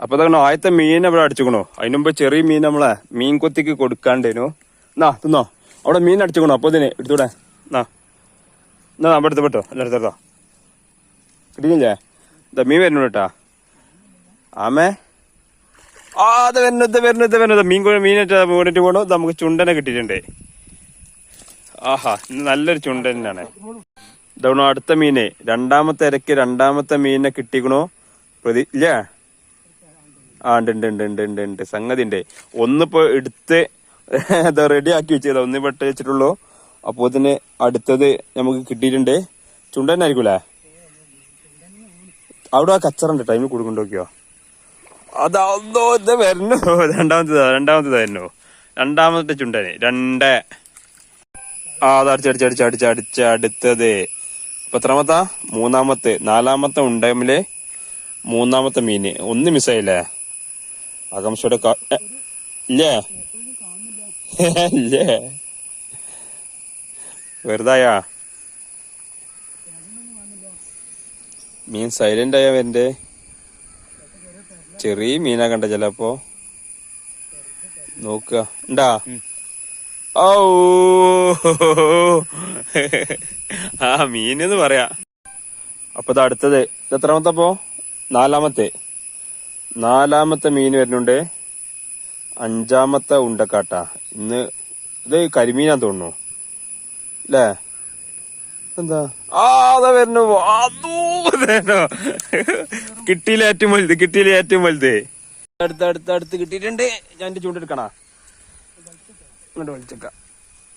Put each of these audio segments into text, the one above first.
അപ്പൊ അതാണോ ആദ്യത്തെ മീൻ അവിടെ അടിച്ചുക്കണോ. അതിന് മുമ്പ് ചെറിയ മീൻ നമ്മളെ മീൻ കൊത്തിക്ക് കൊടുക്കാണ്ടേനു എന്നാ തിന്നോ. അവിടെ മീൻ അടിച്ചുക്കണോ അപ്പൊ ഇതിന് എടുത്തൂടെ? എന്നാ എന്നാ അവിടെ എടുത്ത് പെട്ടോ എല്ലാം എടുത്തോ. കിട്ടിയില്ലേ? ഇതാ മീൻ വരുന്നു കേട്ടാ. ആമേ. ആ അത് വരുന്നത് വരുന്നത് വരുന്നത് മീൻ കൊ- മീനായിട്ട് വീണിട്ട് ഇത് നമുക്ക് ചുണ്ടനെ കിട്ടിയിട്ടുണ്ട്. ആഹാ നല്ലൊരു ചുണ്ടനാണ് ഇതാണോ അടുത്ത മീനെ. രണ്ടാമത്തെ ഇരക്ക് രണ്ടാമത്തെ മീനിനെ കിട്ടിക്കണോ. പ്രതി ഇല്ലേ? ആ ഉണ്ട് ഉണ്ട് ഉണ്ട് ഉണ്ട് ഉണ്ട് ഉണ്ട്. സംഗതി ഉണ്ട് ഒന്നിപ്പോ എടുത്ത് അത് റെഡി ആക്കി വെച്ചതാ. ഒന്ന് പെട്ട് വെച്ചിട്ടുള്ളൂ. അപ്പൊ ഇതിന് അടുത്തത് നമുക്ക് കിട്ടിയിട്ടുണ്ട്. ചുണ്ടനായിരിക്കൂലേ അവിടെ ആ കച്ചറുണ്ട്. ടൈമിൽ കൊടുക്കണ്ടോക്കിയോ അതോ ഇത് വരുന്നു രണ്ടാമത്തേതാ രണ്ടാമത്തേതായിരുന്നു രണ്ടാമത്തെ ചുണ്ടന്. രണ്ട്. ആ അത് അടിച്ച് അടിച്ച് അടിച്ച് അടിച്ച് അടിച്ച് അടുത്തത്. ഇപ്പൊ എത്രാമത്താ? മൂന്നാമത്തെ നാലാമത്തെ ഉണ്ടെങ്കിൽ മൂന്നാമത്തെ മീന്. ഒന്ന് മിസ്സായില്ലേ ആകാംക്ഷയുടെ ഇല്ലേ? ഇല്ലേ? വെറുതായാ? മീൻ സൈലന്റ് ആയ വരണ്ടേ? ചെറിയ മീനാ കണ്ട ചിലപ്പോ. നോക്കുക ഉണ്ടാ ഓ ആ മീനെന്ന് പറയാ. അപ്പൊ ഇത് അടുത്തത്. ഇത് എത്രാമത്തെ അപ്പോ? നാലാമത്തെ. നാലാമത്തെ മീൻ വരുന്നുണ്ട്. അഞ്ചാമത്തെ ഉണ്ടക്കാട്ട. ഇന്ന് ഇത് കരിമീനാ തോന്നുന്നു. അല്ലേ എന്താ? ആ അതാ വരുന്നു. കിട്ടിയില്ല ഏറ്റവും വലുത്? കിട്ടിയില്ല ഏറ്റവും വലുത്? അടുത്ത് അടുത്ത് അടുത്ത് കിട്ടിയിട്ടുണ്ട്. ഞാൻ എന്റെ ചൂണ്ടെടുക്കണ അങ്ങോട്ട് വലിച്ചേക്കാം.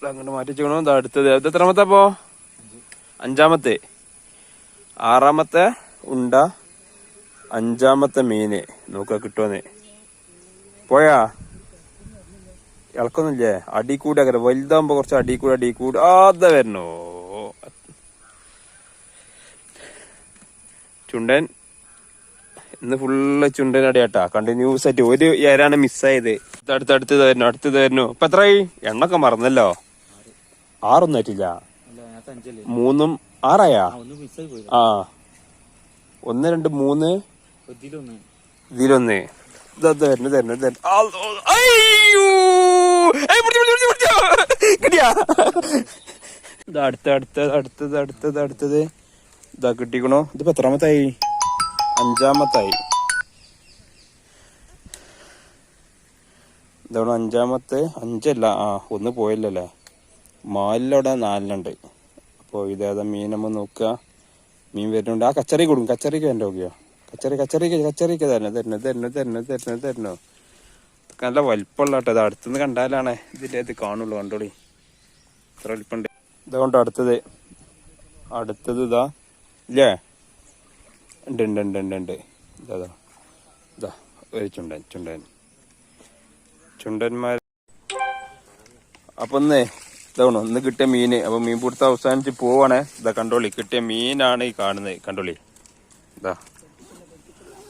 അങ്ങോട്ട് മാറ്റി അടുത്തത്. എത്രാമത്തെ അപ്പോ? അഞ്ചാമത്തെ. ആറാമത്തെ ഉണ്ട. അഞ്ചാമത്തെ മീന്. നോക്ക കിട്ടുമെന്ന് പോയാ? ഇളക്കൊന്നുമില്ലേ? അടി കൂടി അങ്ങനെ വലുതാകുമ്പോ കുറച്ച് അടി കൂടി അടി കൂടി. ആദ്യ വരണോ? ചുണ്ടൻ. ഇന്ന് ഫുള്ള് ചുണ്ടൻ അടിയാട്ടാ. കണ്ടിന്യൂസ് ആയിട്ട് ഒരു ഏരാണ് മിസ്സായത് അടുത്ത് അടുത്തത് വരുന്നു അടുത്തത് വരുന്നു ഇപ്പൊ എത്രയായി? എണ്ണൊക്കെ മറന്നല്ലോ. ആറൊന്നും ആയിട്ടില്ല. മൂന്നും ആറായാ? ആ. ഒന്ന് രണ്ട് മൂന്ന്. ഇത് ഇതാ കിട്ടിക്കണോ. ഇതിപ്പോ എത്രാമത്തായി? അഞ്ചാമത്തായി. ഇതാണ് അഞ്ചാമത്തെ? അഞ്ചല്ല ആ ഒന്ന് പോയില്ലല്ലേ? മാലിലവിടെ നാലിനുണ്ട്. അപ്പോൾ ഇതേതാ മീനമ്മ നോക്കുക. മീൻ വരുന്നുണ്ട്. ആ കച്ചറി കൊടുക്കും. കച്ചറിക്ക് എന്റെ നോക്കിയോ? കച്ചറി കച്ചറിക്ക് കച്ചറിക്ക് തരണം തരണം തരണം തരണം തരണം തരണം. നല്ല വലിപ്പമുള്ള കേട്ടോ ഇത് അടുത്തുനിന്ന് കണ്ടാലാണ് ഇതിന്റെ ഇത് കാണുള്ളൂ കണ്ടോളി. ഇത്ര വലിപ്പമുണ്ട്. ഇതുകൊണ്ട് അടുത്തത്? അടുത്തത് ഇതാ. ഇല്ലേ? ഉണ്ട് ഉണ്ട് ഉണ്ട് ഉണ്ട് ഉണ്ട്. ഇതാ ഇതാ. ഒരു ചുണ്ടൻ ചുണ്ടൻ. ചുണ്ടന്മാർ അപ്പൊ ഒന്ന് ഇതാണോ? ഇന്ന് കിട്ടിയ മീന് അപ്പൊ മീൻ പിടുത്തം അവസാനിച്ച് പോവാണേ. ഇതാ കണ്ടോളി കിട്ടിയ മീനാണ് ഈ കാണുന്നത്. കണ്ടോളി. ഇതാ.